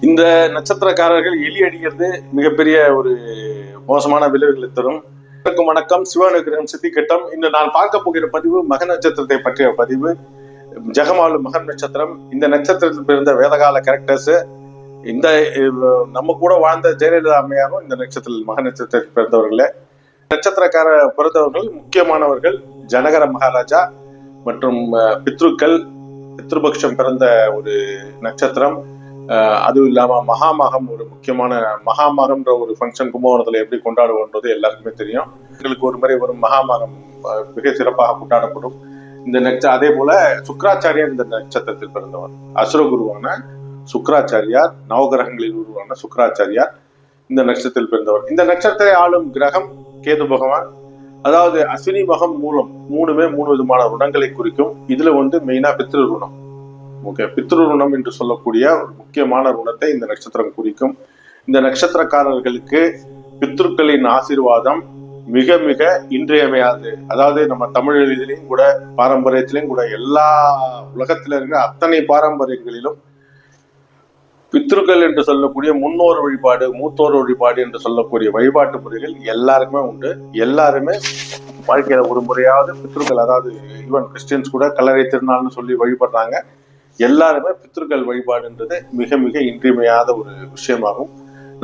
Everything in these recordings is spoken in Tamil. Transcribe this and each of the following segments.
இந்த நட்சத்திரக்காரர்கள் எலி அடிக்கிறது மிகப்பெரிய ஒரு மோசமான விளைவுகளை தரும். வணக்கம். சிவானுகிரகம் சித்திக்கட்டம் இன்று நான் பார்க்க போகிற பதிவு மக நட்சத்திரத்தை பற்றிய பதிவு. ஜெகமாலு மகன் நட்சத்திரம். இந்த நட்சத்திரத்தில் பிறந்த வேதகால கேரக்டர்ஸ் இந்த நம்ம கூட வாழ்ந்த ஜெயலலிதா அம்மையாரும் இந்த நட்சத்திரத்தில் மக நட்சத்திரத்தில் பிறந்தவர்களே. நட்சத்திரக்கார பிறந்தவர்கள் முக்கியமானவர்கள் ஜனகர மகாராஜா மற்றும் பித்ருக்கள் பித்ருபக்ஷம் பிறந்த ஒரு நட்சத்திரம். அதுவும் இல்லாம மகாமகம் ஒரு முக்கியமான மகாமகம்ன்ற ஒரு ஃபங்க்ஷன் கும்பகோணத்துல எப்படி கொண்டாடுவோன்றது எல்லாருக்குமே தெரியும். எங்களுக்கு ஒரு முறை வரும் மகாமகம் மிக சிறப்பாக கொண்டாடப்படும். இந்த நட்ச அதே போல சுக்கராச்சாரியார் இந்த நட்சத்திரத்தில் பிறந்தவர். அசுரகுருவான சுக்கராச்சாரியார் நவகிரகங்களில் உருவான சுக்கராச்சாரியார் இந்த நட்சத்திரத்தில் பிறந்தவர். இந்த நட்சத்திரத்தை ஆளும் கிரகம் கேது பகவான். அதாவது அஸ்வினி மகம் மூலம் மூணுமே மூணு விதமான ருணங்களை குறிக்கும். இதுல வந்து மெயினா பித்திரு ருணம். ஓகே பித்ரு ருணம் என்று சொல்லக்கூடிய ஒரு முக்கியமான ருணத்தை இந்த நட்சத்திரம் குறிக்கும். இந்த நட்சத்திரக்காரர்களுக்கு பித்ருக்களின் ஆசீர்வாதம் மிக மிக இன்றியமையாது அதாவது நம்ம தமிழ் இதிலையும் கூட பாரம்பரியத்திலையும் கூட எல்லா உலகத்துல இருக்கிற அத்தனை பாரம்பரியங்களிலும் பித்ருக்கள் என்று சொல்லக்கூடிய முன்னோர் வழிபாடு மூத்தோர் வழிபாடு என்று சொல்லக்கூடிய வழிபாட்டு முறைகள் எல்லாருக்குமே உண்டு. எல்லாருமே வாழ்க்கையில ஒரு முறையாவது பித்ருக்கள் அதாவது ஈவன் கிறிஸ்டியன்ஸ் கூட கல்லறை திருநாள்னு சொல்லி வழிபடுறாங்க. எல்லாருமே பித்திருக்கள் வழிபாடுன்றது மிக மிக இன்றியமையாத ஒரு விஷயமாகும்.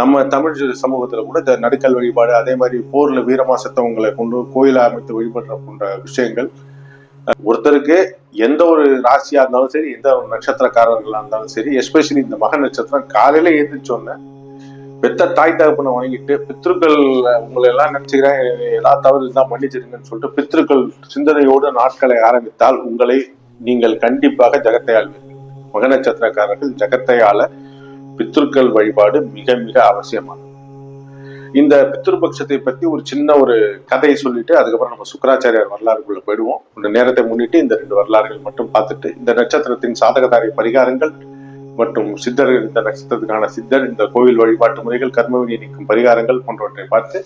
நம்ம தமிழ் சமூகத்துல கூட இந்த நடுக்கல் வழிபாடு அதே மாதிரி போர்ல வீரமா செத்தவங்களை கொண்டு கோயிலை அமைத்து வழிபடுற போன்ற விஷயங்கள். ஒருத்தருக்கு எந்த ஒரு ராசியா இருந்தாலும் சரி எந்த ஒரு நட்சத்திரக்காரர்களா இருந்தாலும் சரி எஸ்பெஷலி இந்த மக நட்சத்திரம் காலையில எழுந்திரிச்சோன்ன பெத்த தாய் தகப்பனை வணங்கிட்டு பித்ருக்கள் உங்களை எல்லாம் நினைச்சுக்கிறேன் எல்லா தவறு இருந்தா மன்னிச்சிருங்கன்னு சொல்லிட்டு பித்ருக்கள் சிந்தனையோடு நாட்களை ஆரம்பித்தால் உங்களை நீங்கள் கண்டிப்பாக ஜகத்தை ஆள்வீர்கள் மக நட்சத்திரக்காரர்கள் ஜகத்தை ஆள பித்ருக்கள் வழிபாடு மிக மிக அவசியமானது. இந்த பித்ருபக்ஷத்தை பத்தி ஒரு சின்ன ஒரு கதையை சொல்லிட்டு அதுக்கப்புறம் நம்ம சுக்கராச்சாரியார் வரலாறுக்குள்ள போயிடுவோம். இந்த நேரத்தை முன்னிட்டு இந்த ரெண்டு வரலாறுகள் மட்டும் பார்த்துட்டு இந்த நட்சத்திரத்தின் சாதகதாரி பரிகாரங்கள் மற்றும் சித்தர் இந்த நட்சத்திரத்துக்கான சித்தர் இந்த கோவில் வழிபாட்டு முறைகள் கர்மவினி நீக்கும் பரிகாரங்கள் போன்றவற்றை பார்த்து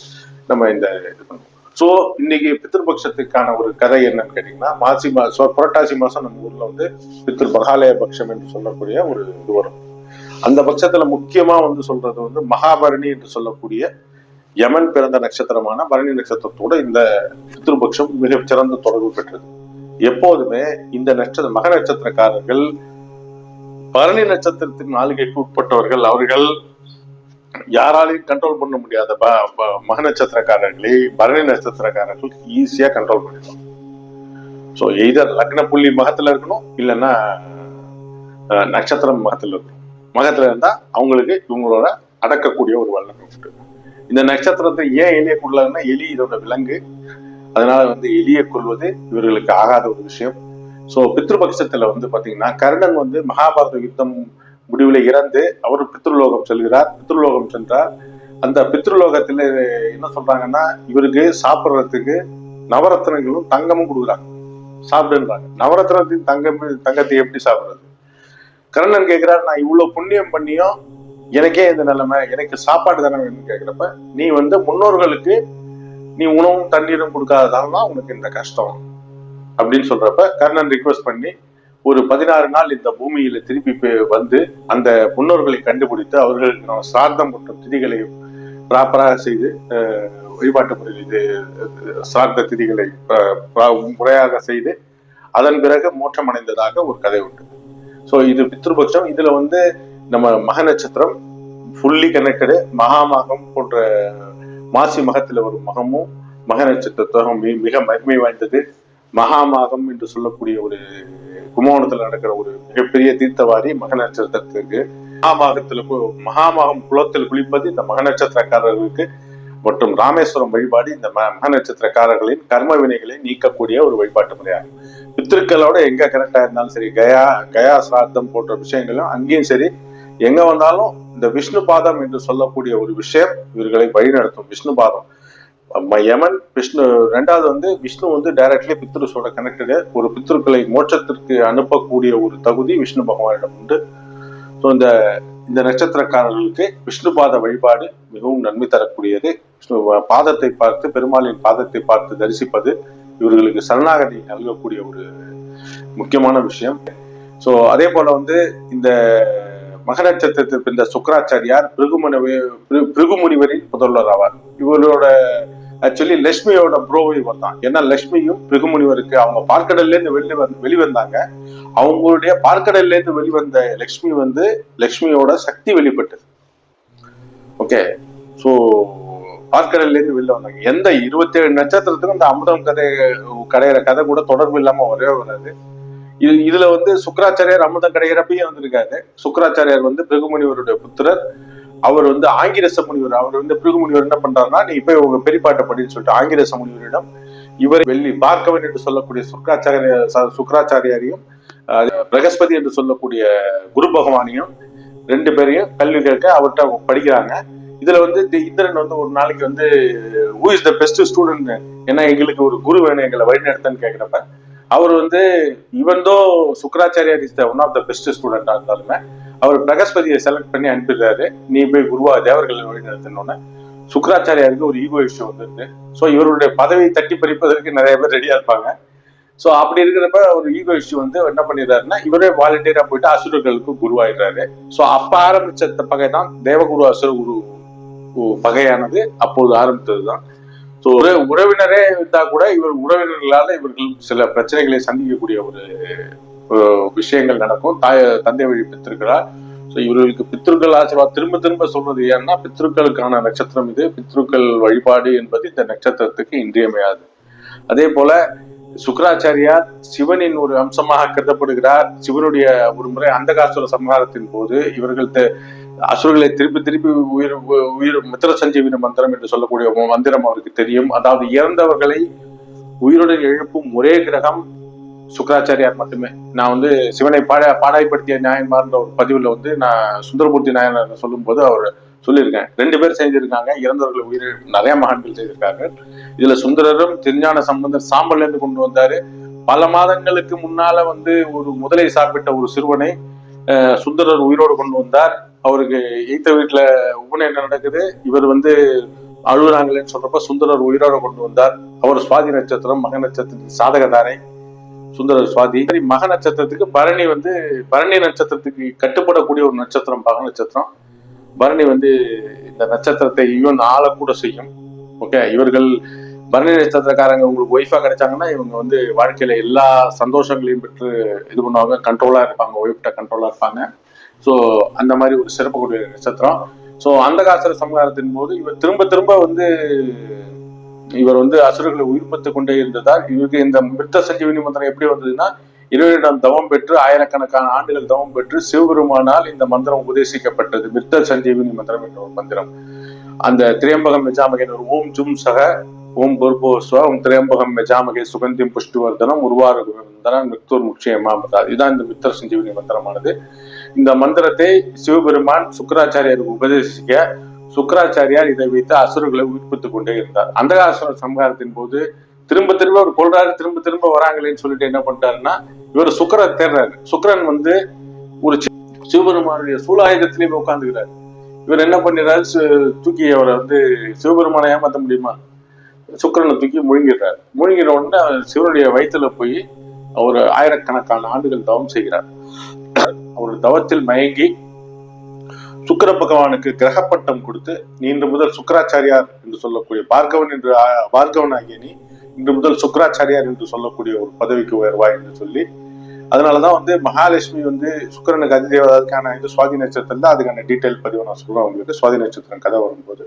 நம்ம இந்த இது பண்ணுவோம். ஸோ இன்னைக்கு பித்ருபக்ஷத்துக்கான ஒரு கதை என்னன்னு கேட்டீங்கன்னா மாசி மாசம் புரட்டாசி மாசம் நம்ம ஊர்ல வந்து பித்ரு மகாலய பக்ஷம் என்று சொல்லக்கூடிய ஒரு இது வரும். அந்த பட்சத்துல முக்கியமா வந்து சொல்றது வந்து மகாபரணி என்று சொல்லக்கூடிய யமன் பிறந்த நட்சத்திரமான பரணி நட்சத்திரத்தோட இந்த பித்ருபக்ஷம் மிக சிறந்த தொடர்பு பெற்றது. எப்போதுமே இந்த நட்சத்திர மக நட்சத்திரக்காரர்கள் பரணி நட்சத்திரத்தின் நாளிகைக்கு உட்பட்டவர்கள் அவர்கள் யாராலையும் கண்ட்ரோல் பண்ண முடியாத மக நட்சத்திரக்காரர்களே பரணி நட்சத்திரக்காரர்கள் ஈஸியா கண்ட்ரோல் பண்ணிடுவாங்க ஸோ எய்தர் லக்ன புள்ளி மகத்துல இருக்கணும் இல்லைன்னா நட்சத்திரம் மகத்துல இருக்கணும். மகத்துல இருந்தா அவங்களுக்கு இவங்களோட அடக்கக்கூடிய ஒரு வல்லமை உண்டு. இந்த நட்சத்திரத்தை ஏன் எலியை கொள்ளலன்னா எலி இதோட விலங்கு. அதனால வந்து எலியை கொள்வது இவர்களுக்கு ஆகாத ஒரு விஷயம். ஸோ பித்ருபக்ஷத்துல வந்து பாத்தீங்கன்னா கர்ணன் வந்து மகாபாரத யுத்தம் முடிவுல இறந்து அவர் பித்ருலோகம் செல்கிறார் பித்ருலோகம் சென்றார். அந்த பித்ருலோகத்தில் என்ன சொல்றாங்கன்னா இவருக்கு சாப்பிட்றதுக்கு நவரத்னங்களும் தங்கமும் கொடுக்குறாங்க. சாப்பிடுன்றாங்க. நவரத்னத்தின் தங்கம் தங்கத்தை எப்படி சாப்பிடுறது? கர்ணன் கேட்கிறார் நான் இவ்வளவு புண்ணியம் பண்ணியும் எனக்கே இந்த நிலைமை எனக்கு சாப்பாடு தானே வேணும்னு கேட்குறப்ப நீ வந்து முன்னோர்களுக்கு நீ உணவும் தண்ணீரும் கொடுக்காததால தான் உனக்கு இந்த கஷ்டம் அப்படின்னு சொல்றப்ப கர்ணன் ரிக்வெஸ்ட் பண்ணி ஒரு பதினாறு நாள் இந்த பூமியில திருப்பி வந்து அந்த முன்னோர்களை கண்டுபிடித்து அவர்களுக்கு நம்ம சார்த்தம் மற்றும் திதிகளை ப்ராப்பராக செய்து வழிபாட்டு முறையில் இது சார்ந்த திதிகளை முறையாக செய்து அதன் பிறகு மோட்சம் அடைந்ததாக ஒரு கதை உண்டு. ஸோ இது பித்ருபட்சம் இதுல வந்து நம்ம மக நட்சத்திரம் ஃபுல்லி கனெக்டடு மகாமகம் போன்ற மாசி மகத்துல ஒரு மகமும் மக நட்சத்திரம் மிக மகிமை வாய்ந்தது. மகாமாகம் என்று சொல்லக்கூடிய ஒரு கும்பகோணத்துல நடக்கிற ஒரு மிகப்பெரிய தீர்த்தவாரி மக நட்சத்திரத்திற்கு மகாமாகத்துல மகாமாகம் மகாமகம் குளத்தில் குளிப்பது இந்த மக நட்சத்திரக்காரர்களுக்கு மற்றும் ராமேஸ்வரம் வழிபாடு இந்த ம- மக நட்சத்திரக்காரர்களின் கர்ம வினைகளை நீக்கக்கூடிய ஒரு வழிபாட்டு முறையாகும். பித்திருக்களோட எங்க கரெக்டா இருந்தாலும் சரி கயா கயா சிராத்தம் போன்ற விஷயங்களும் அங்கேயும் சரி எங்க வந்தாலும் இந்த விஷ்ணு பாதம் என்று சொல்லக்கூடிய ஒரு விஷயம் இவர்களை வழிநடத்தும். விஷ்ணு பாதம். யமன் விஷ்ணு ரெண்டாவது வந்து விஷ்ணு வந்து டைரக்ட்லி பித்ருஸோட கனெக்டடு ஒரு பித்ருக்களை மோட்சத்திற்கு அனுப்பக்கூடிய ஒரு தகுதி விஷ்ணு பகவானிடம் உண்டு. ஸோ இந்த இந்த நட்சத்திரக்காரர்களுக்கு விஷ்ணு பாத வழிபாடு மிகவும் நன்மை தரக்கூடியது. விஷ்ணு பாதத்தை பார்த்து பெருமாளின் பாதத்தை பார்த்து தரிசிப்பது இவர்களுக்கு சரணாகதி நல்கக்கூடிய ஒரு முக்கியமான விஷயம். ஸோ அதே போல வந்து இந்த மக நட்சத்திரத்தில் பிறந்த சுக்கராச்சாரியார் பிருகுமுனி பிருகுமுனிவரின் புதல்வர் ஆவார் இவரோட ஆக்சுவலி லட்சுமியோட ப்ரோவை இவர் தான் ஏன்னா லட்சுமியும் பிருகுமுனிவருக்கு அவங்க பார்க்கடல்ல இருந்து வெளி வந்து வெளிவந்தாங்க. அவங்களுடைய பார்க்கடல்ல இருந்து வெளிவந்த லட்சுமி வந்து லட்சுமியோட சக்தி வெளிப்பட்டது. ஓகே ஸோ பார்க்கடல்ல இருந்து வெளில வந்தாங்க. எந்த இருபத்தி ஏழு நட்சத்திரத்துக்கும் இந்த அமுதம் கதை கடையிற கதை கூட தொடர்பு இல்லாம வரவே வராது. இது இதுல வந்து சுக்கராச்சாரியார் அமுதம் கடையிறப்பையும் வந்திருக்காரு. சுக்கராச்சாரியார் வந்து பிருகுமணிவருடைய புத்திரர். அவர் வந்து ஆங்கிரச முனிவர் அவர் வந்து பிருகுமுனிவர் என்ன பண்றாருன்னா நீ போய் உங்க பெரியப்பாட்ட படின்னு சொல்லிட்டு ஆங்கிரச முனிவரிடம் இவர் வெள்ளி பார்க்கவன் என்று சொல்லக்கூடிய சுக்கராச்சாரிய சுக்கராச்சாரியாரையும் பிரகஸ்பதி என்று சொல்லக்கூடிய குரு பகவானையும் ரெண்டு பேரையும் கல்வி கேட்க அவர்கிட்ட அவங்க படிக்கிறாங்க. இதுல வந்து இந்திரன் வந்து ஒரு நாளைக்கு வந்து who is the best student ஏன்னா எங்களுக்கு ஒரு குரு வேணும் எங்களை வழிநடத்தன்னு கேட்கிறப்ப அவர் வந்து இவன் தோ Shukracharyar is the one of the best ஸ்டூடெண்டா இருந்தாலுமே அவர் பிரகஸ்பதியை செலக்ட் பண்ணி அனுப்பிடுறாரு. நீ போய் குருவா தேவர்களை வழிநடத்தணும்னு சுக்கராச்சாரியாருக்கு ஒரு ஈகோ இஷ்யூ வந்துருது. ஸோ இவருடைய பதவியை தட்டி பறிப்பதற்கு நிறைய பேர் ரெடியா இருப்பாங்க. ஸோ அப்படி இருக்கிறப்ப ஒரு ஈகோ இஷ்யூ வந்து என்ன பண்ணிடுறாருன்னா இவரே வாலண்டியரா போயிட்டு அசுரர்களுக்கு குருவாயிடுறாரு. ஸோ அப்ப ஆரம்பிச்ச பகை தான் தேவகுரு அசுரகுரு பகையானது. அப்போது ஆரம்பித்தது தான் ஸோ ஒரு உறவினரே இருந்தா கூட இவர் உறவினர்களால இவர்கள் சில பிரச்சனைகளை சந்திக்கக்கூடிய ஒரு விஷயங்கள் நடக்கும். தாய தந்தை வழி பித்திருக்கிறார் ஸோ இவர்களுக்கு பித்ருக்கள் ஆசீர்வாத் திரும்ப திரும்ப சொல்றது ஏன்னா பித்ருக்களுக்கான நட்சத்திரம் இது. பித்ருக்கள் வழிபாடு என்பது இந்த நட்சத்திரத்துக்கு இன்றியமையாது. அதே போல சுக்கராச்சாரியார் சிவனின் ஒரு அம்சமாக கருதப்படுகிறார். சிவனுடைய ஒரு முறை அந்தகாசுர சம்ஹாரத்தின் போது இவர்கள் அசுரர்களை திருப்பி திருப்பி உயிர் உயிர் மித்திர சஞ்சீவின மந்திரம் என்று சொல்லக்கூடிய மந்திரம் அவருக்கு தெரியும். அதாவது இறந்தவர்களை உயிருடன் எழுப்பும் ஒரே கிரகம் சுக்கராச்சாரியார் மட்டுமே. நான் வந்து சிவனை பாட பாடாய்படுத்திய நியாயன்மார்ன்ற ஒரு பதிவுல வந்து நான் சுந்தரமூர்த்தி நாயனார் சொல்லும்போது அவர் சொல்லியிருக்கேன். ரெண்டு பேர் செஞ்சிருக்காங்க இறந்தவர்கள் உயிர் நிறைய மகான்கள் செய்திருக்காங்க இதுல சுந்தரரும் திருஞான சம்பந்தர் சாம்பல்ல இருந்து கொண்டு வந்தாரு. பல மாதங்களுக்கு முன்னால வந்து ஒரு முதலை சாப்பிட்ட ஒரு சிறுவனை சுந்தரர் உயிரோடு கொண்டு வந்தார். அவருக்கு எய்த்த வீட்டுல உபநயனம் நடக்குது. இவர் வந்து அழுகுறாங்களேன்னு சொல்றப்ப சுந்தரர் உயிரோடு கொண்டு வந்தார். அவர் சுவாதி நட்சத்திரம் மக நட்சத்திரத்தின் சாதகதாரை. சுந்தர சுவாதி. மக நட்சத்திரத்துக்கு பரணி வந்து பரணி நட்சத்திரத்துக்கு கட்டுப்படக்கூடிய ஒரு நட்சத்திரம் மக நட்சத்திரம். பரணி வந்து இந்த நட்சத்திரத்தை ஈவன் ஆளக்கூட செய்யும். ஓகே இவர்கள் பரணி நட்சத்திரக்காரங்க உங்களுக்கு ஒய்ஃபா கிடைச்சாங்கன்னா இவங்க வந்து வாழ்க்கையில எல்லா சந்தோஷங்களையும் பெற்று இது பண்ணுவாங்க. கண்ட்ரோலா இருப்பாங்க ஒய்ஃப்ட கண்ட்ரோலா இருப்பாங்க. ஸோ அந்த மாதிரி ஒரு சிறப்பு கூடிய நட்சத்திரம். ஸோ அந்த காசர சம்ஹாரத்தின் போது இவர் திரும்ப திரும்ப வந்து இவர் வந்து அசுரர்களை உயிர்ப்பித்துக் கொண்டே இருந்ததால் இவருக்கு இந்த மிருத்த சஞ்சீவினி மந்திரம் எப்படி வந்ததுன்னா இருவரிடம் தவம் பெற்று ஆயிரக்கணக்கான ஆண்டுகள் தவம் பெற்று சிவபெருமானால் இந்த மந்திரம் உபதேசிக்கப்பட்டது. மிருத்த சஞ்சீவினி மந்திரம் என்ற ஒரு மந்திரம். அந்த திரியம்பகம் மெஜாமகே ஒரு ஓம் ஜும் சக ஓம் பொறுப்போஸ்வ ஓம் திரியம்பகம் மெஜாமகே சுகந்தியம் புஷ்டிவர்தனம் உருவார வந்தனம் மிருத்தூர் முக்கியமா இதுதான் இந்த மித்திர சஞ்சீவினி மந்திரமானது. இந்த மந்திரத்தை சிவபெருமான் சுக்கராச்சாரியருக்கு உபதேசிக்க சுக்கராச்சாரியார் இதை வைத்து அசுரர்களை உயிர்ப்பித்துக் கொண்டே இருந்தார். அந்தகாசுர சம்ஹாரத்தின் போது திரும்ப திரும்ப அவர் கொள்றாரு திரும்ப திரும்ப வராங்களேன்னு சொல்லிட்டு என்ன பண்ணிட்டாருன்னா இவர் சுக்கரை தேடுறாரு. சுக்கரன் வந்து ஒரு சிவபெருமானுடைய சூலாயுதத்திலேயே உட்காந்துக்கிறார் இவர் என்ன பண்ணிடுறாரு சு- தூக்கி அவரை வந்து சிவபெருமானை ஏமாத்த முடியுமா? சுக்கரனை தூக்கி முழுங்கிடுறாரு. முழுங்கிற உடனே அவர் சிவனுடைய வயித்துல போய் அவர் ஆயிரக்கணக்கான ஆண்டுகள் தவம் செய்கிறார். அவர் தவத்தில் மயங்கி சுக்கிர பகவானுக்கு கிரகப்பட்டம் கொடுத்து நீ இன்று முதல் சுக்கராச்சாரியார் என்று சொல்லக்கூடிய பார்கவன் என்று பார்கவன் ஆகிய நீ இன்று முதல் சுக்கராச்சாரியார் என்று சொல்லக்கூடிய ஒரு பதவிக்கு உயர்வாய் என்று சொல்லி அதனாலதான் வந்து மகாலட்சுமி வந்து சுக்கரனுக்கு அதிதேவதாதுக்கான இது சுவாதி நட்சத்திரம் தான் அதுக்கான டீட்டெயில் பதிவு நான் சொல்றேன். உங்களுக்கு சுவாதி நட்சத்திரம் கதை வரும்போது.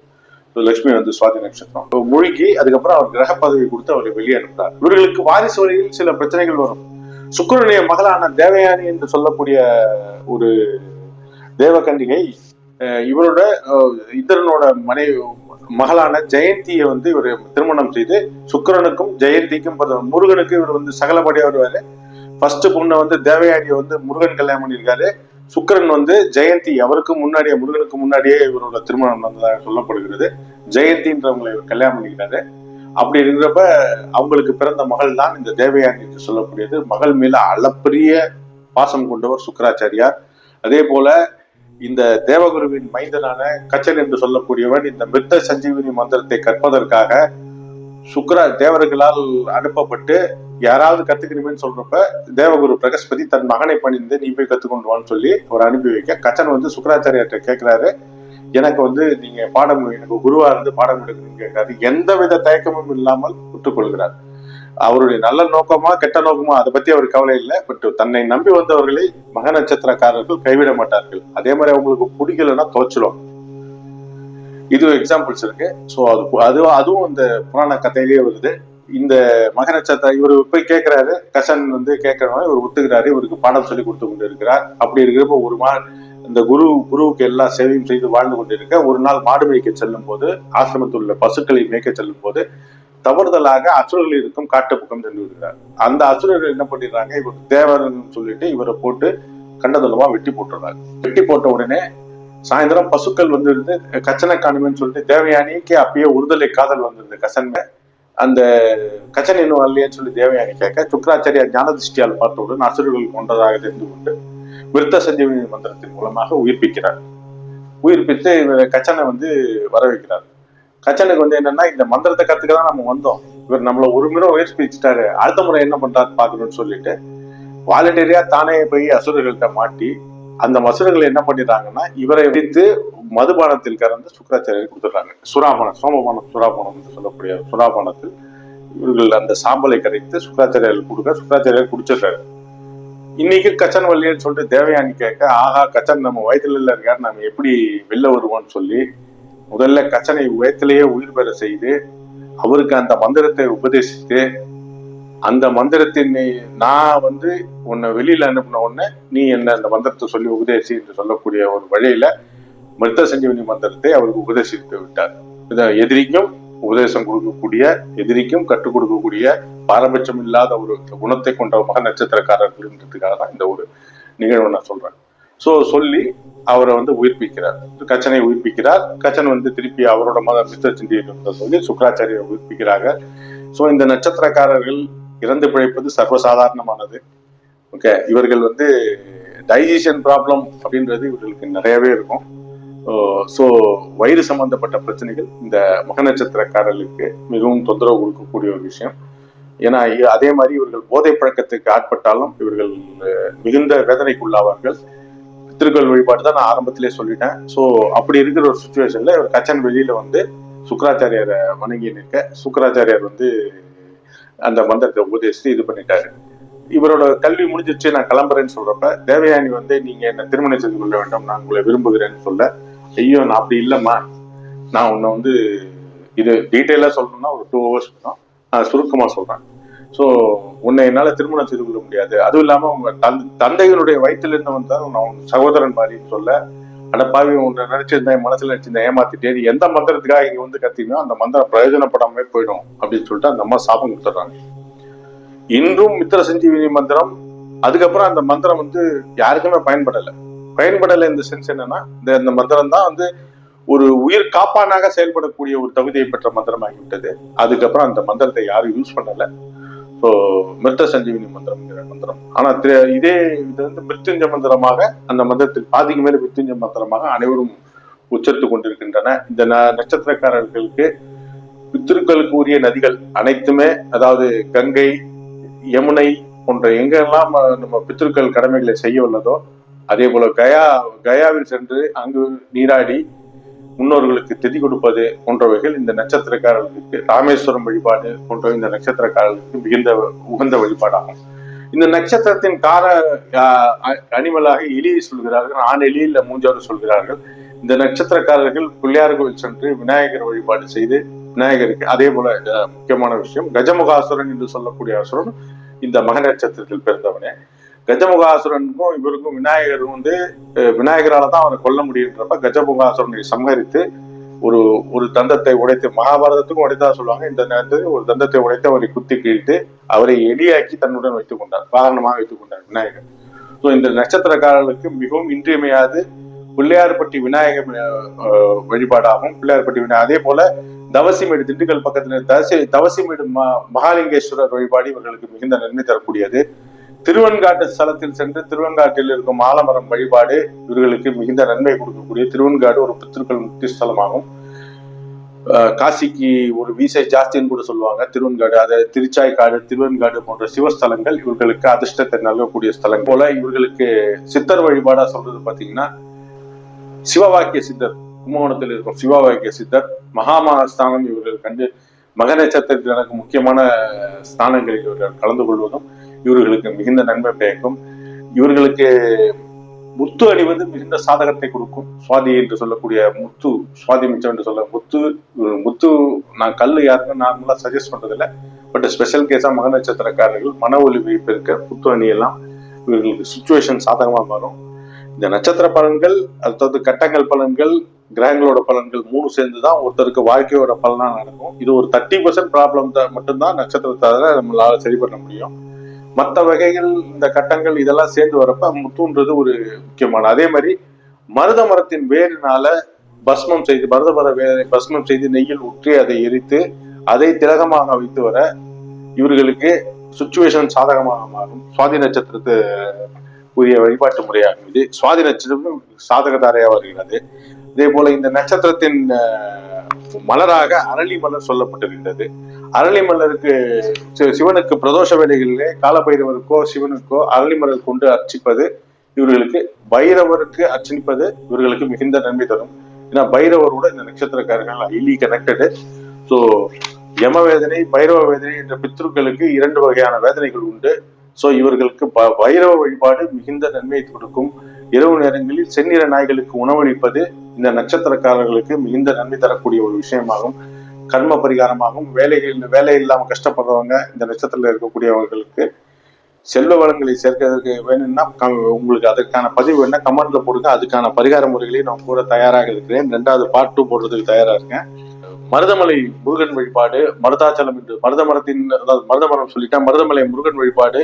லட்சுமி வந்து சுவாதி நட்சத்திரம். முழுகி அதுக்கப்புறம் அவர் கிரக பதவி கொடுத்து அவரை வெளியே அனுப்புறார். இவர்களுக்கு வாரிசு வழியில் சில பிரச்சனைகள் வரும். சுக்கரனுடைய மகளான தேவயானி என்று சொல்லக்கூடிய ஒரு தேவகண்டிகை இவரோட இந்திரனோட மனைவி மகளான ஜெயந்தியை வந்து இவர் திருமணம் செய்து சுக்கிரனுக்கும் ஜெயந்திக்கும் முருகனுக்கு இவர் வந்து சகலபடியா வருவாரு. ஃபர்ஸ்ட் பொண்ணை வந்து தேவயானியை வந்து முருகன் கல்யாணம் பண்ணியிருக்காரு. சுக்கிரன் வந்து ஜெயந்தி அவருக்கு முன்னாடியே முருகனுக்கு முன்னாடியே இவரோட திருமணம் நடந்ததாக சொல்லப்படுகிறது. ஜெயந்தின்றவங்களை இவர் கல்யாணம் பண்ணிக்கிறாரு. அப்படி இருக்கிறப்ப அவங்களுக்கு பிறந்த மகள் தான் இந்த தேவயானி என்று சொல்லக்கூடியது. மகள் மேல அளப்பரிய பாசம் கொண்டவர் சுக்கராச்சாரியார். அதே போல இந்த தேவகுருவின் மைந்தனான கச்சன் என்று சொல்லக்கூடியவன் இந்த மிருத்த சஞ்சீவினி மந்திரத்தை கற்பதற்காக சுக்கர தேவர்களால் அனுப்பப்பட்டு யாராவது கத்துக்கணுமேன்னு சொல்றப்ப தேவகுரு பிரகஸ்பதி தன் மகனை பணிந்து நீ போய் கத்துக்கொண்டு வான்னு சொல்லி அவர் அனுப்பி வைக்க. கச்சன் வந்து சுக்கராச்சாரியார்கிட்ட கேட்கிறாரு எனக்கு வந்து நீங்க பாடம் எனக்கு குருவா இருந்து பாடம் எடுக்கணும்னு கேட்கிறாரு எந்த வித தயக்கமும் இல்லாமல் ஒத்துக்கொள்கிறார் அவருடைய நல்ல நோக்கமா கெட்ட நோக்கமா அதை பத்தி அவர் கவலை இல்லை. பட் தன்னை நம்பி வந்தவர்களை மக நட்சத்திரக்காரர்கள் கைவிட மாட்டார்கள். அதே மாதிரி அவங்களுக்கு பிடிக்கலன்னா தோச்சிடும். இது எக்ஸாம்பிள்ஸ் இருக்கு. ஸோ அது அது அதுவும் இந்த புராண கதையிலேயே வருது. இந்த மக நட்சத்திரம் இவர் போய் கேட்கிறாரு கசன் வந்து கேட்கறவங்க இவர் ஒத்துக்கிறாரு. இவருக்கு பாடம் சொல்லி கொடுத்து கொண்டு இருக்கிறார் அப்படி இருக்கிறப்ப ஒரு மா இந்த குரு குருவுக்கு எல்லா சேவையும் செய்து வாழ்ந்து கொண்டிருக்க ஒரு நாள் மாடு மேய்க்க செல்லும் போது ஆசிரமத்தில் உள்ள பசுக்களை மேய்க்க செல்லும் போது தவறுதலாக அசுரர்கள் இருக்கும் காட்டு பக்கம் சென்று விடுகிறார் அந்த அசுரர்கள் என்ன பண்ணிடுறாங்க? இவர் தேவரன் சொல்லிட்டு இவரை போட்டு கண்டதுலமா வெட்டி போட்டுறாங்க வெட்டி போட்ட உடனே சாயந்தரம் பசுக்கள் வந்திருந்து கச்சனை காணுமேன்னு சொல்லிட்டு தேவயானிக்கு அப்பயே உறுதலை காதல் வந்திருந்த கசன் அந்த கச்சன் இன்னும் வரலையேன்னு சொல்லி தேவயானி கேட்க சுக்கராச்சாரியார் ஞான திருஷ்டியால் பார்த்தவுடன் அசுரர்கள் கொண்டதாக தெரிந்து கொண்டு விருத்த சஞ்சீவி மந்திரத்தின் மூலமாக உயிர்ப்பிக்கிறார். உயிர்ப்பித்து இவர் கச்சனை வந்து வர வைக்கிறார் கச்சனுக்கு வந்து என்னன்னா இந்த மந்திரத்தை கத்துக்க தான் நம்ம வந்தோம். இவர் நம்மளை ஒரு முறை உயிர்ப்பிச்சுட்டாரு அடுத்த முறை என்ன பண்றாரு பாக்கணும்னு சொல்லிட்டு வாலண்டியரியா தானே போய் அசுரர்கள்ட்ட மாட்டி அந்த மசுரர்கள் என்ன பண்ணிடுறாங்கன்னா இவரை விதித்து மதுபானத்தில் கறந்து சுக்கராச்சாரியர் கொடுத்துட்றாங்க. சுறாபானம் சோமபானம் சுறாபானம் என்று சொல்லக்கூடிய சுறாபானத்தில் இவர்கள் அந்த சாம்பலை கரைத்து சுக்கராச்சாரியர் கொடுக்க சுக்கராச்சாரியர் குடிச்சிடுறாரு. இன்னைக்கு கச்சன் வள்ளியன்னு சொல்லிட்டு தேவயானி கேட்க ஆஹா கச்சன் நம்ம வயிற்றுல இருக்காரு நம்ம எப்படி வெளில வருவோம்னு சொல்லி முதல்ல கச்சனை வயிற்றிலேயே உயிர் பெற செய்து அவருக்கு அந்த மந்திரத்தை உபதேசித்து அந்த மந்திரத்தின் நான் வந்து உன்னை வெளியில அனுப்பின உடனே நீ என்ன அந்த மந்திரத்தை சொல்லி உபதேசி என்று சொல்லக்கூடிய ஒரு வழியில மிருத்த சஞ்சீவனி மந்திரத்தை அவருக்கு உபதேசித்து விட்டார். இத எதிரிக்கும் உபதேசம் கொடுக்கக்கூடிய எதிரிக்கும் கற்றுக் கொடுக்கக்கூடிய பாரபட்சம் இல்லாத ஒரு குணத்தை கொண்ட மக நட்சத்திரக்காரர்கள்ன்றதுக்காக தான் இந்த ஒரு நிகழ்வை நான் சொல்றேன். சோ சொல்லி அவரை வந்து உயிர்ப்பிக்கிறார். கச்சனை உயிர்ப்பிக்கிறார். கச்சன் வந்து திருப்பி அவரோட மத மித்த சிந்தியை சொல்லி சுக்கராச்சாரியை உயிர்ப்பிக்கிறாங்க. சோ இந்த நட்சத்திரக்காரர்கள் இறந்து பிழைப்பது சர்வசாதாரணமானது. ஓகே இவர்கள் வந்து டைஜஷன் ப்ராப்ளம் அப்படின்றது இவர்களுக்கு நிறையவே இருக்கும். ஸோ வயிறு சம்பந்தப்பட்ட பிரச்சனைகள் இந்த மக நட்சத்திரக்காரர்களுக்கு மிகவும் தொந்தரவு கொடுக்கக்கூடிய ஒரு விஷயம். ஏன்னா அதே மாதிரி இவர்கள் போதை பழக்கத்துக்கு ஆட்பட்டாலும் இவர்கள் மிகுந்த வேதனைக்குள்ளாவார்கள். பித்திருக்கள் வழிபாடு தான் நான் ஆரம்பத்திலே சொல்லிட்டேன். ஸோ அப்படி இருக்கிற ஒரு சுச்சுவேஷன்ல இவர் கச்சன் வெளியில வந்து சுக்கராச்சாரியரை வணங்கி நிற்க சுக்கராச்சாரியார் வந்து அந்த மந்திரத்தை உபதேசித்து இது பண்ணிட்டாரு. இவரோட கல்வி முடிஞ்சிருச்சு நான் கிளம்புறேன்னு சொல்றப்ப தேவயானி வந்து நீங்க என்ன திருமணம் செய்து கொள்ள வேண்டும். நான் உங்களை விரும்புகிறேன்னு சொல்ல ஐயோ நான் அப்படி இல்லைம்மா. நான் உன்னை வந்து இது டீட்டெயிலாக சொல்லணும்னா ஒரு டூ ஹவர்ஸ் தான் நான் சுருக்கமா சொல்றேன். ஸோ உன்னை என்னால திருமணம் செய்து கொள்ள முடியாது. அதுவும் இல்லாம உங்க தந் தந்தைகளுடைய வயிற்றுல இருந்து வந்தா நான் சகோதரன் மாதிரின்னு சொல்ல அட பாவி உன்னை நினைச்சிருந்தேன் என் மனசுல நினைச்சிருந்தேன் ஏமாத்திட்டே நீ எந்த மந்திரத்துக்காக இங்க வந்து கத்தினோ அந்த மந்திரம் பிரயோஜனப்படாமலே போயிடும் அப்படின்னு சொல்லிட்டு அந்த அம்மா சாபம் கொடுத்துட்றாங்க. இன்றும் மித்திர சஞ்சீவினி மந்திரம் அதுக்கப்புறம் அந்த மந்திரம் வந்து யாருக்குமே பயன்படலை. பயன்படலை இந்த சென்ஸ் என்னன்னா இந்த இந்த மந்திரம் தான் வந்து ஒரு உயிர் காப்பானாக செயல்படக்கூடிய ஒரு தகுதியை பெற்ற மந்திரமாகிவிட்டது. அதுக்கப்புறம் அந்த மந்திரத்தை யாரும் யூஸ் பண்ணலை. ஸோ மிருத்த சஞ்சீவினி மந்திரம்ங்கிற மந்திரம். ஆனா திரு- இதே இது வந்து மிருத்யுஞ்ச மந்திரமாக அந்த மந்திரத்தில் பாதிக்கு மேல மிருத்யுஞ்ச மந்திரமாக அனைவரும் உச்சரித்து கொண்டிருக்கின்றன. இந்த ந- நட்சத்திரக்காரர்களுக்கு பித்திருக்களுக்கு உரிய நதிகள் அனைத்துமே அதாவது கங்கை யமுனை போன்ற எங்கெல்லாம் நம்ம பித்திருக்கள் கடமைகளை செய்ய உள்ளதோ அதே போல கயா கயாவில் சென்று அங்கு நீராடி முன்னோர்களுக்கு திதி கொடுப்பது போன்றவைகள் இந்த நட்சத்திரக்காரர்களுக்கு ராமேஸ்வரம் வழிபாடு போன்ற இந்த நட்சத்திரக்காரர்களுக்கு மிகுந்த உகந்த வழிபாடாகும். இந்த நட்சத்திரத்தின் கார ஆஹ், அனிமலாக எலியை சொல்கிறார்கள் ஆண் எலி இல்ல மூஞ்சாறு சொல்கிறார்கள். இந்த நட்சத்திரக்காரர்கள் பிள்ளையார் கோவில் சென்று விநாயகர் வழிபாடு செய்து விநாயகருக்கு அதே போல முக்கியமான விஷயம் கஜமுகாசுரன் என்று சொல்லக்கூடிய அசுரன் இந்த மக நட்சத்திரத்தில் பிறந்தவனே. கஜமுகாசுரனுக்கும் இவருக்கும் விநாயகர் வந்து விநாயகரால தான் அவரை கொல்ல முடியுன்றப்ப கஜமுகாசுரனை சம்ஹரித்து ஒரு ஒரு தந்தத்தை உடைத்து மகாபாரதத்துக்கும் உடைத்தா சொல்லுவாங்க. இந்த நேரத்தில் ஒரு தந்தத்தை உடைத்து அவரை குத்தி கீழ்த்து அவரை எலியாக்கி தன்னுடன் வைத்துக் கொண்டார். வாகனமாக வைத்துக் கொண்டார் விநாயகர். ஸோ இந்த நட்சத்திரக்காரர்களுக்கு மிகவும் இன்றியமையாது பிள்ளையார்பட்டி விநாயகர் வழிபாடாகும் பிள்ளையார்பட்டி விநாயகர். அதே போல தவசிமேடு திண்டுக்கல் பக்கத்துல தவசி தவசிமேடு ம- மகாலிங்கேஸ்வரர் வழிபாடு இவர்களுக்கு மிகுந்த நன்மை தரக்கூடியது. திருவெண்காட்டு ஸ்தலத்தில் சென்று திருவெண்காட்டில் இருக்கும் ஆலமரம் வழிபாடு இவர்களுக்கு மிகுந்த நன்மை கொடுக்கக்கூடிய திருவெண்காடு ஒரு பித்திருக்கள் முக்தி ஸ்தலமாகும். காசிக்கு ஒரு வீசை ஜாஸ்தின்னு கூட சொல்லுவாங்க. திருவன்காடு அதை திருச்சாய்க்காடு திருவன்காடு போன்ற சிவஸ்தலங்கள் இவர்களுக்கு அதிர்ஷ்டத்தை நல்கக்கூடிய ஸ்தலம் போல இவர்களுக்கு சித்தர் வழிபாடா சொல்றது பாத்தீங்கன்னா சிவவாக்கிய சித்தர் கும்பகோணத்தில் இருக்கும் சிவவாக்கிய சித்தர் மகாமஸ்தானம் இவர்கள் கண்டு மக நட்சத்திரத்தில் எனக்கு முக்கியமான ஸ்தானங்களில் இவர்கள் கலந்து கொள்வதும் இவர்களுக்கு மிகுந்த நன்மை பயக்கும். இவர்களுக்கு முத்து அணிவது மிகுந்த சாதகத்தை கொடுக்கும். சுவாதி என்று சொல்லக்கூடிய முத்து சுவாதி மிச்சம் என்று சொல்ல முத்து முத்து நான் கல் யாருக்கும் நார்மலா சஜஸ்ட் பண்றதில்ல. பட் ஸ்பெஷல் கேஸா மக நட்சத்திரக்காரர்கள் மன ஒளி பெருக்க முத்து அணியெல்லாம் இவர்களுக்கு சுச்சுவேஷன் சாதகமா மாறும். இந்த நட்சத்திர பலன்கள் அதாவது கட்டங்கள் பலன்கள் கிரகங்களோட பலன்கள் மூணு சேர்ந்து தான் ஒருத்தருக்கு வாழ்க்கையோட பலனா நடக்கும். இது ஒரு தேர்ட்டி பர்சன்ட் ப்ராப்ளம் மட்டும்தான் நட்சத்திரத்தால நம்மளால சரி பண்ண முடியும். மற்ற வகைகள் இந்த கட்டங்கள் இதெல்லாம் சேர்ந்து வரப்ப முத்துன்றது ஒரு முக்கியமான. அதே மாதிரி மருத மரத்தின் வேரினால பஸ்மம் செய்து மருத மர வேரை பஸ்மம் செய்து நெய்யில் ஊற்றி அதை எரித்து அதை திலகமாக வைத்து வர இவர்களுக்கு சுச்சுவேஷன் சாதகமாக மாறும். சுவாதி நட்சத்திரத்து உரிய வழிபாட்டு முறையாகும் இது. சுவாதி நட்சத்திரம் சாதகதாரையாக வருகிறது இதே போல இந்த நட்சத்திரத்தின் மலராக அரளி மலர் சொல்லப்பட்டிருக்கிறது. அரளிமலருக்கு சிவனுக்கு பிரதோஷ வேலைகளிலே காலபைரவருக்கோ சிவனுக்கோ அரளிமலர் கொண்டு அர்ச்சிப்பது இவர்களுக்கு பைரவருக்கு அர்ச்சனிப்பது இவர்களுக்கு மிகுந்த நன்மை தரும். ஏன்னா பைரவரோட இந்த நட்சத்திரக்காரர்கள் ஹைலி கனெக்டடு ஸோ யம வேதனை பைரவ வேதனை என்ற பித்ருக்களுக்கு இரண்டு வகையான வேதனைகள் உண்டு. ஸோ இவர்களுக்கு ப- பைரவ வழிபாடு மிகுந்த நன்மையை கொடுக்கும். இரவு நேரங்களில் செந்நிற நாய்களுக்கு உணவளிப்பது இந்த நட்சத்திரக்காரர்களுக்கு மிகுந்த நன்மை தரக்கூடிய ஒரு விஷயமாகும். கர்ம பரிகாரமாகும் வேலைகள் வேலை இல்லாமல் கஷ்டப்படுறவங்க இந்த நட்சத்திரத்தில் இருக்கக்கூடியவர்களுக்கு செல்வ வளங்களை சேர்க்கிறதுக்கு வேணும்னா உங்களுக்கு அதற்கான பதிவு என்ன கமெண்ட்ல போடுங்க அதுக்கான பரிகார முறைகளையும் நான் கூற தயாராக இருக்கிறேன். ரெண்டாவது பார்ட் டூ போடுறதுக்கு தயாரா இருக்கேன். மருதமலை முருகன் வழிபாடு மருதாச்சலம் என்று மருத மரத்தின் அதாவது மருத மரம் சொல்லிட்டா மருதமலை முருகன் வழிபாடு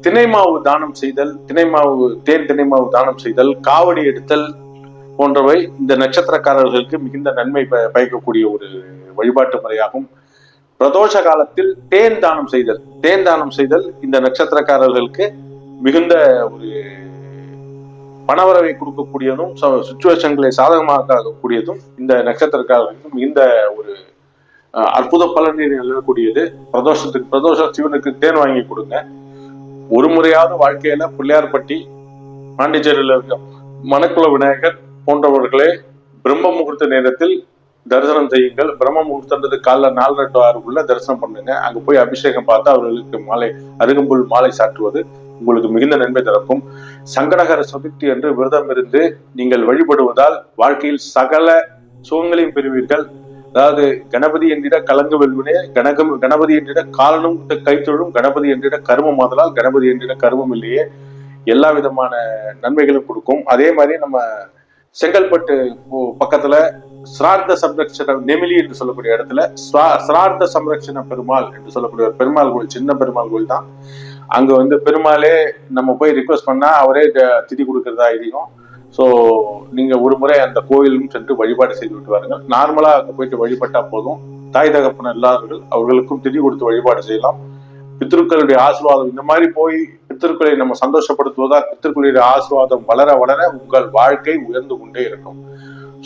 திணைமாவு தானம் செய்தல் திணைமாவு தேன் திணைமாவு தானம் செய்தல் காவடி எடுத்தல் போன்றவை இந்த நட்சத்திரக்காரர்களுக்கு மிகுந்த நன்மை ப- பயக்கக்கூடிய ஒரு வழிபாட்டு முறையாகும். பிரதோஷ காலத்தில் தேன் தானம் செய்தல். தேன் தானம் செய்தல் இந்த நட்சத்திரக்காரர்களுக்கு மிகுந்த ஒரு பணவரவை கொடுக்கக்கூடியதும் சுச்சுவேஷன்களை சாதகமாக்கக்கூடியதும் இந்த நட்சத்திரக்காரர்களுக்கு மிகுந்த ஒரு அற்புத பலனை எழுதக்கூடியது பிரதோஷத்துக்கு பிரதோஷ சிவனுக்கு தேன் வாங்கி கொடுங்க. ஒரு முறையாவது வாழ்க்கையில பிள்ளையார்பட்டி பாண்டிச்சேரியில் இருக்க மணக்குள விநாயகர் போன்றவர்களே பிரம்ம முகூர்த்த நேரத்தில் தரிசனம் செய்யுங்கள். பிரம்ம முகூர்த்தன்றது காலைல நாலரை டு ஆறுக்குள்ள தரிசனம் பண்ணுங்க. அங்க போய் அபிஷேகம் பார்த்து அவர்களுக்கு மாலை அருகம்புல் மாலை சாற்றுவது உங்களுக்கு மிகுந்த நன்மை தரக்கும். சங்கடகர சதுர்த்தி என்று விரதம் இருந்து நீங்கள் வழிபடுவதால் வாழ்க்கையில் சகல சுகங்களையும் பெறுவீர்கள். அதாவது கணபதி என்றிட கலங்கு வெல்வினே கணகம் கணபதி என்றிட காலனும் கைத்தொழும் கணபதி என்றிட கருமம். ஆதலால் கணபதி என்றிட கருமம் இல்லையே. எல்லா விதமான நன்மைகளும் கொடுக்கும். அதே மாதிரி நம்ம செங்கல்பட்டு பக்கத்துல சிரார்த்த சம்ரக்ஷண நெமிலி என்று சொல்லக்கூடிய இடத்துல சிரார்த்த சம்ரக்ஷண பெருமாள் என்று சொல்லக்கூடிய ஒரு பெருமாள் கோயில் சின்ன பெருமாள் கோயில் தான். அங்க வந்து பெருமாளே நம்ம போய் ரிக்வெஸ்ட் பண்ணா அவரே த- திதி கொடுக்கறதா ஐதீகம் ஸோ நீங்க ஒரு முறை அந்த கோயிலும் சென்று வழிபாடு செய்து விட்டு வாருங்கள். நார்மலா அங்க போயிட்டு வழிபட்டா போதும். தாய் தகப்பன இல்லாதவர்கள் அவர்களுக்கும் திதி கொடுத்து வழிபாடு செய்யலாம். பித்ருக்களுடைய ஆசீர்வாதம் இந்த மாதிரி போய் பித்திருக்களை நம்ம சந்தோஷப்படுத்துவதால் பித்திருக்களுடைய ஆசீர்வாதம் வளர வளர உங்கள் வாழ்க்கை உயர்ந்து கொண்டே இருக்கும்.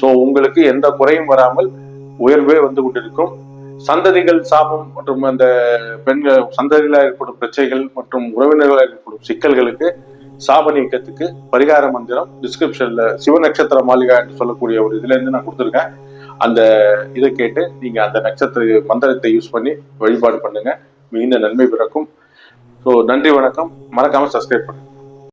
ஸோ உங்களுக்கு எந்த குறையும் வராமல் உயர்வே வந்து கொண்டிருக்கும். சந்ததிகள் சாபம் மற்றும் அந்த பெண்கள் சந்ததியில் ஏற்படும் பிரச்சனைகள் மற்றும் உறவினர்களால் ஏற்படும் சிக்கல்களுக்கு சாப நீக்கத்துக்கு பரிகார மந்திரம் டிஸ்கிரிப்ஷன்ல சிவ நட்சத்திர மாளிகா என்று சொல்லக்கூடிய ஒரு இதுல இருந்து நான் கொடுத்துருக்கேன். அந்த இதை கேட்டு நீங்க அந்த நட்சத்திர மந்திரத்தை யூஸ் பண்ணி வழிபாடு பண்ணுங்க. மிகுந்த நன்மை பிறக்கும். ஸோ நன்றி வணக்கம். மறக்காமல் சப்ஸ்கிரைப் பண்ணுங்கள்